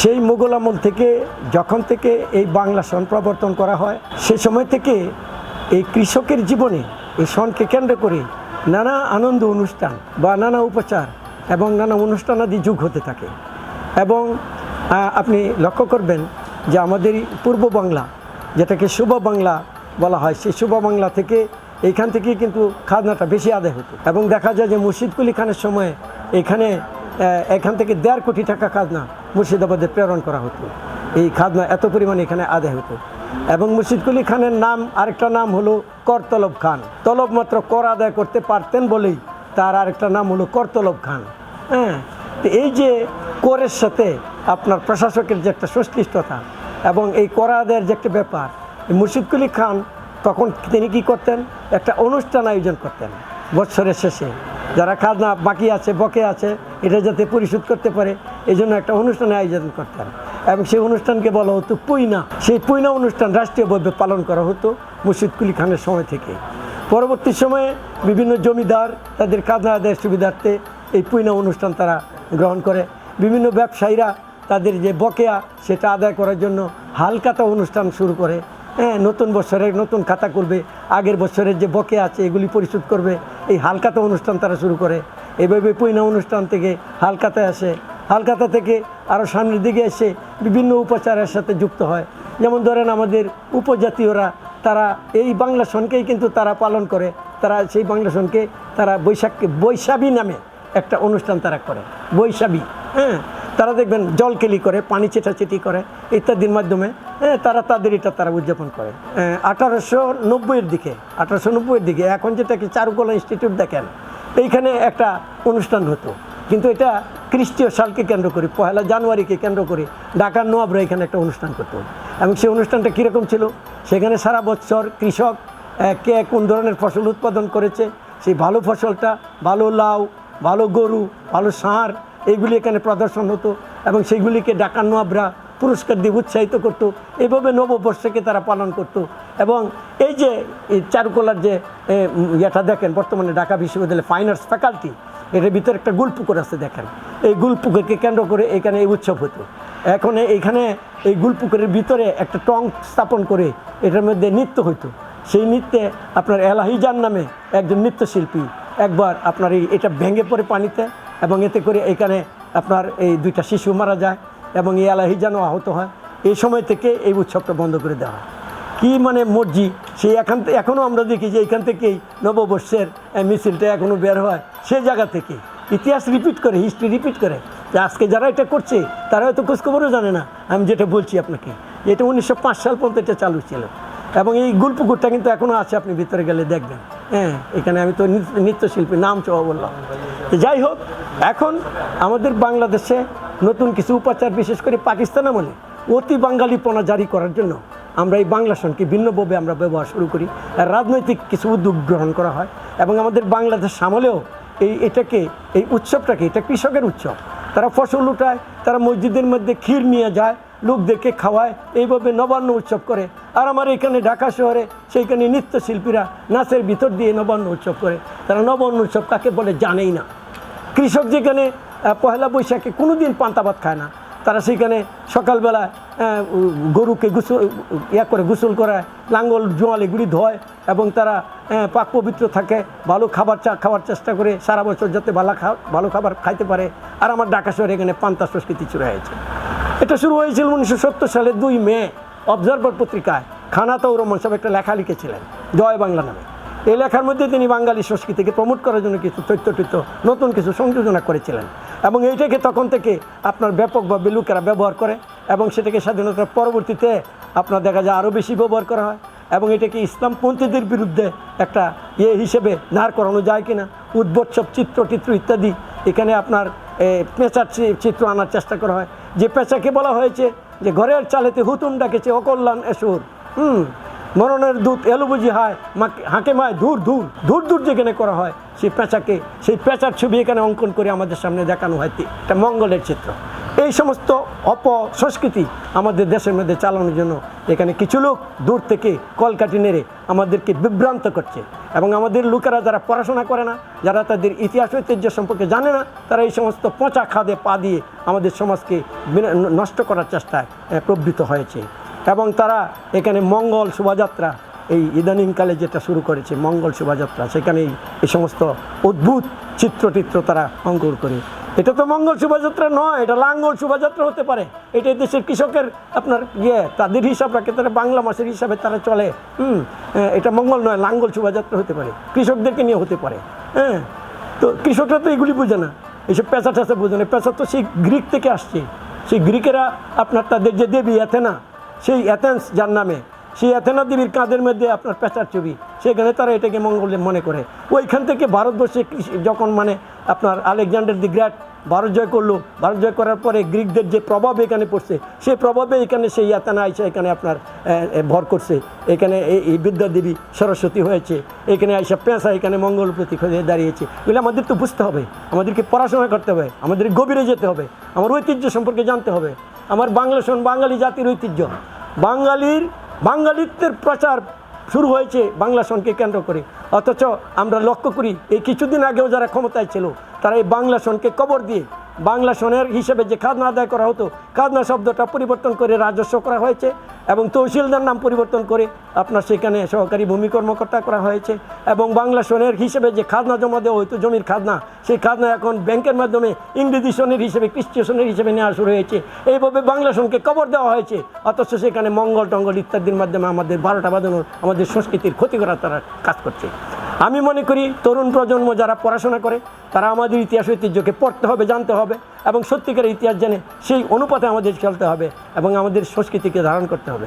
সেই মুঘল আমল থেকে, যখন থেকে এই বাংলা সন প্রবর্তন করা হয়, সে সময় থেকে এই কৃষকের জীবনে এই সনকে কেন্দ্র করে নানা আনন্দ অনুষ্ঠান বা নানা উপচার এবং নানা অনুষ্ঠানাদি যুগ হতে থাকে। এবং আপনি লক্ষ্য করবেন যে আমাদের পূর্ব বাংলা, যেটাকে শুভ বাংলা বলা হয়, সেই শুভ বাংলা থেকে এইখান থেকে কিন্তু খাজনাটা বেশি আদায় হতো। এবং দেখা যায় যে মুর্শিদ কুলি খানের সময় এখানে এখান থেকে দেড় কোটি টাকা খাজনা মুর্শিদাবাদে প্রেরণ করা হতো। এই খাজনা এত পরিমাণে এখানে আদায় হতো। এবং মুর্শিদকুলি খানের নাম, আরেকটা নাম হলো করতলব খান। তলব মাত্র কর আদায় করতে পারতেন বলেই তার আরেকটা নাম হলো করতলব খান। হ্যাঁ তো এই যে করের সাথে আপনার প্রশাসকের যে একটা সংশ্লিষ্টতা এবং এই কর আদায়ের যে একটা ব্যাপার, এই মুর্শিদ কুলি খান তখন তিনি কি করতেন? একটা অনুষ্ঠান আয়োজন করতেন বৎসরের শেষে। যারা খাজনা বাকি আছে বকে আছে, এটা যাতে পরিশোধ করতে পারে এই জন্য একটা অনুষ্ঠানের আয়োজন করতেন এবং সেই অনুষ্ঠানকে বলা হতো পুইনা। সেই পুইনা অনুষ্ঠান রাষ্ট্রীয় রাষ্ট্রীয়ভাবে পালন করা হতো মুর্শিদ কুলি খানের সময় থেকে পরবর্তী সময়ে বিভিন্ন জমিদার তাদের খাজনা আদায়ের সুবিধার্থে এই পুইনা অনুষ্ঠান তারা গ্রহণ করে। বিভিন্ন ব্যবসায়ীরা তাদের যে বকেয়া সেটা আদায় করার জন্য হালকাতা অনুষ্ঠান শুরু করে। হ্যাঁ নতুন বছরের নতুন খাতা করবে আগের বছরের যে বকে আছে এগুলি পরিশোধ করবে। এই হালকাতা অনুষ্ঠান তারা শুরু করে। এভাবে পুইনা অনুষ্ঠান থেকে হালকাতায় আসে। হালকাতা থেকে আরও সামনের দিকে এসে বিভিন্ন উপচারের সাথে যুক্ত হয়। যেমন ধরেন আমাদের উপজাতীয়রা, তারা এই বাংলা সনকেই কিন্তু তারা পালন করে। তারা সেই বাংলা সনকে তারা বৈশাখকে বৈশাখী নামে একটা অনুষ্ঠান তারা করে। বৈশাখী হ্যাঁ। তারা দেখবেন জলকেলি করে, পানি চেটাচেটি করে, ইত্যাদির মাধ্যমে তারা তাদের এটা তারা উদযাপন করে। আঠারোশো নব্বইয়ের দিকে, আঠারোশো নব্বইয়ের দিকে, এখন যেটাকে চারুকলা ইনস্টিটিউট দেখেন, এইখানে একটা অনুষ্ঠান হতো। কিন্তু এটা খ্রিস্টীয় সালকে কেন্দ্র করে পয়লা জানুয়ারিকে কেন্দ্র করে ঢাকার নোয়াবরা এখানে একটা অনুষ্ঠান করতো। এবং সেই অনুষ্ঠানটা কীরকম ছিল? সেখানে সারা বছর কৃষক কে কোন ধরনের ফসল উৎপাদন করেছে, সেই ভালো ফসলটা, ভালো লাউ, ভালো গরু, ভালো ষাঁড় এইগুলি এখানে প্রদর্শন হতো এবং সেইগুলিকে ডাকার নোয়াবরা পুরস্কার দিয়ে উৎসাহিত করতো। এইভাবে নববর্ষকে তারা পালন করতো এবং এই যে চারুকলার যে ইয়েটা দেখেন, বর্তমানে ঢাকা বিশ্ববিদ্যালয়ে ফাইন আর্টস ফ্যাকাল্টি এটার ভিতরে একটা গুলপুকুর আছে দেখেন। এই গুলপুকুরকে কেন্দ্র করে এখানে এই উৎসব হতো। এখন এইখানে এই গুলপুকুরের ভিতরে একটা টং স্থাপন করে এটার মধ্যে নৃত্য হইতো। সেই নৃত্যে আপনার এলাহিজান নামে একজন নৃত্যশিল্পী একবার আপনার এই, এটা ভেঙে পড়ে পানিতে এবং এতে করে এখানে আপনার এই দুইটা শিশু মারা যায় এবং এই এলাহিজানও আহত হয়। এই সময় থেকে এই উৎসবটা বন্ধ করে দেওয়া হয়। কি মানে মর্জি? সেই এখান থেকে এখনও আমরা দেখি যে এখান থেকেই নববর্ষের মিছিলটা এখনও বের হয়। সে জায়গা থেকে। ইতিহাস রিপিট করে হিস্ট্রি রিপিট করে যে আজকে যারা এটা করছে, তারা হয়তো খোঁজখবরও জানে না। আমি যেটা বলছি আপনাকে, এটা উনিশশো পাঁচ সাল পর্যন্ত এটা চালু ছিল। এবং এই গুলপুকুরটা কিন্তু এখনও আছে, আপনি ভিতরে গেলে দেখবেন। হ্যাঁ এখানে আমি তো নৃত্য- নৃত্যশিল্পী, নাম চাওয়া বললাম। তো যাই হোক, এখন আমাদের বাংলাদেশে নতুন কিছু উপাচার, বিশেষ করে পাকিস্তান আমলে অতি বাঙালিপনা জারি করার জন্য আমরা এই বাংলা সনকে ভিন্নভাবে আমরা ব্যবহার শুরু করি। রাজনৈতিক কিছু উদ্যোগ গ্রহণ করা হয় এবং আমাদের বাংলাদেশ আমলেও এই এটাকে, এই উৎসবটাকে, এটা কৃষকের উৎসব। তারা ফসল উঠায়, তারা মসজিদের মধ্যে ক্ষীর নিয়ে যায়, লোকদেরকে খাওয়ায়, এইভাবে নবান্ন উৎসব করে। আর আমার এখানে ঢাকা শহরে সেইখানে নৃত্যশিল্পীরা নাচের ভিতর দিয়ে নবান্ন উৎসব করে। তারা নবান্ন উৎসব কাকে বলে জানেই না। কৃষক যেখানে পহেলা বৈশাখে কোনো দিন পান্তা ভাত খায় না। তারা সেখানে সকালবেলা গরুকে গুসল ইয়া করে গোসল করায়, লাঙ্গল, জোয়াল এগুলি ধোয় এবং তারা পাক পবিত্র থাকে, ভালো খাবার চা, খাওয়ার চেষ্টা করে সারা বছর যাতে ভালো খা ভালো খাবার খাইতে পারে। আর আমার ঢাকা শহরে এখানে পান্তা সংস্কৃতি শুরু হয়েছে। এটা শুরু হয়েছিল উনিশশো সত্তর সালের দুই মে, অবজারভার পত্রিকায়। খানাতাউ রহমান সাহেব একটা লেখা লিখেছিলেন, জয় বাংলা নামে। এই লেখার মধ্যে তিনি বাঙালি সংস্কৃতিকে প্রমোট করার জন্য কিছু তথ্য নতুন কিছু সংযোজনা করেছিলেন। এবং এইটাকে তখন থেকে আপনার ব্যাপকভাবে লোকেরা ব্যবহার করে এবং সেটাকে স্বাধীনতার পরবর্তীতে আপনার দেখা যায় আরও বেশি ব্যবহার করা হয় এবং এটাকে ইসলামপন্থীদের বিরুদ্ধে একটা ইয়ে হিসেবে দাঁড় করানো যায় কিনা উদ্বোৎসব চিত্র টিত্র ইত্যাদি, এখানে আপনার পেঁচার চিত্র আনার চেষ্টা করা হয়। যে পেঁচাকে বলা হয়েছে যে, ঘরের চালেতে হুতুম ডাকেছে, অকল্যাণ এসুর। হুম, মরণের দুধ এলো বুঝি, হয়, মাকে- হাঁকে মায় দূর দূর দূর দূর যেখানে করা হয়, সেই পেঁচাকে, সেই পেঁচার ছবি এখানে অঙ্কন করে আমাদের সামনে দেখানো হয় একটা মঙ্গলের চিত্র। এই সমস্ত অপসংস্কৃতি আমাদের দেশের মধ্যে চালানোর জন্য এখানে কিছু লোক দূর থেকে কলকাটি নেড়ে আমাদেরকে বিভ্রান্ত করছে এবং আমাদের লোকেরা যারা পড়াশোনা করে না, যারা তাদের ইতিহাস ঐতিহ্য সম্পর্কে জানে না, তারা এই সমস্ত পচা খাদে পা দিয়ে আমাদের সমাজকে নষ্ট করার চেষ্টায় প্রবৃত্ত হয়েছে। এবং তারা এখানে মঙ্গল শোভাযাত্রা এই ইদানিংকালে যেটা শুরু করেছে মঙ্গল শোভাযাত্রা সেখানে এই- সমস্ত অদ্ভুত চিত্রটিত্র তারা অঙ্কন করে। এটা তো মঙ্গল শোভাযাত্রা নয় এটা লাঙ্গল শোভাযাত্রা হতে পারে। এটা দেশের কৃষকের আপনার ইয়ে তাদের হিসাব রাখে তারা বাংলা মাসের হিসাবে তারা চলে। হুম আহ, এটা মঙ্গল নয় লাঙ্গল শোভাযাত্রা হতে পারে। কৃষকদেরকে নিয়ে হতে পারে। হ্যাঁ তো কৃষকরা তো এগুলি বোঝে না। এইসব পেঁচা টেঁচা বোঝে না। পেঁচা তো সেই গ্রিক থেকে আসছে। সেই গ্রিকেরা আপনার তাদের যে দেবী অ্যাথেনা সেই অ্যাথেন্স যার নামে, সেই অ্যাথেনা দেবীর কাঁধের মধ্যে আপনার পেঁচার ছবি, সেখানে তারা এটাকে মঙ্গল মনে করে। ওইখান থেকে ভারতবর্ষে যখন মানে আপনার আলেকজান্ডার দি গ্রেট ভারত জয় করল, ভারত জয় করার পরে গ্রিকদের যে প্রভাব এখানে পড়ছে, সেই প্রভাবে এখানে সেই অ্যাথেনা আইসা এখানে আপনার ভর করছে। এখানে এই- এই বিদ্যা দেবী সরস্বতী হয়েছে, এখানে আইসা পেঁচা এখানে মঙ্গল প্রতীক হয়ে দাঁড়িয়েছে। এগুলো আমাদের তো বুঝতে হবে, আমাদেরকে পড়াশোনা করতে হবে, আমাদের গভীরে যেতে হবে, আমার ঐতিহ্য সম্পর্কে জানতে হবে। আমার বাংলা শোন, বাঙালি জাতির ঐতিহ্য। বাঙালির, বাঙালিত্বের প্রচার শুরু হয়েছে বাংলা সনকে কেন্দ্র করে। অথচ আমরা লক্ষ্য করি, এই কিছুদিন আগেও যারা ক্ষমতায় ছিল, তারা এই বাংলা সনকে কবর দিয়ে বাংলা সনের হিসেবে যে খাজনা আদায় করা হতো, খাজনা শব্দটা পরিবর্তন করে রাজস্ব করা হয়েছে এবং তহসিলদার নাম পরিবর্তন করে আপনার সেখানে সহকারী ভূমি কর্মকর্তা করা হয়েছে এবং বাংলা সোনের হিসেবে যে খাজনা জমা দেওয়া হতো, জমির খাজনা, সেই খাজনা এখন ব্যাংকের মাধ্যমে ইংরেজি সনের হিসেবে, খ্রিস্টীয় সনের হিসেবে নেওয়া শুরু হয়েছে। এইভাবে বাংলা সোনকে কবর দেওয়া হয়েছে, অথচ সেখানে মঙ্গল টঙ্গল ইত্যাদির মাধ্যমে আমাদের বারোটা বাজানোর আমাদের সংস্কৃতির ক্ষতি করার তারা কাজ করছে। আমি মনে করি তরুণ প্রজন্ম যারা পড়াশোনা করে, তারা আমাদের ইতিহাস ঐতিহ্যকে পড়তে হবে, জানতে হবে এবং সত্যিকারের ইতিহাস জেনে সেই অনুপাতে আমাদের চলতে হবে এবং আমাদের সংস্কৃতিকে ধারণ করতে হবে।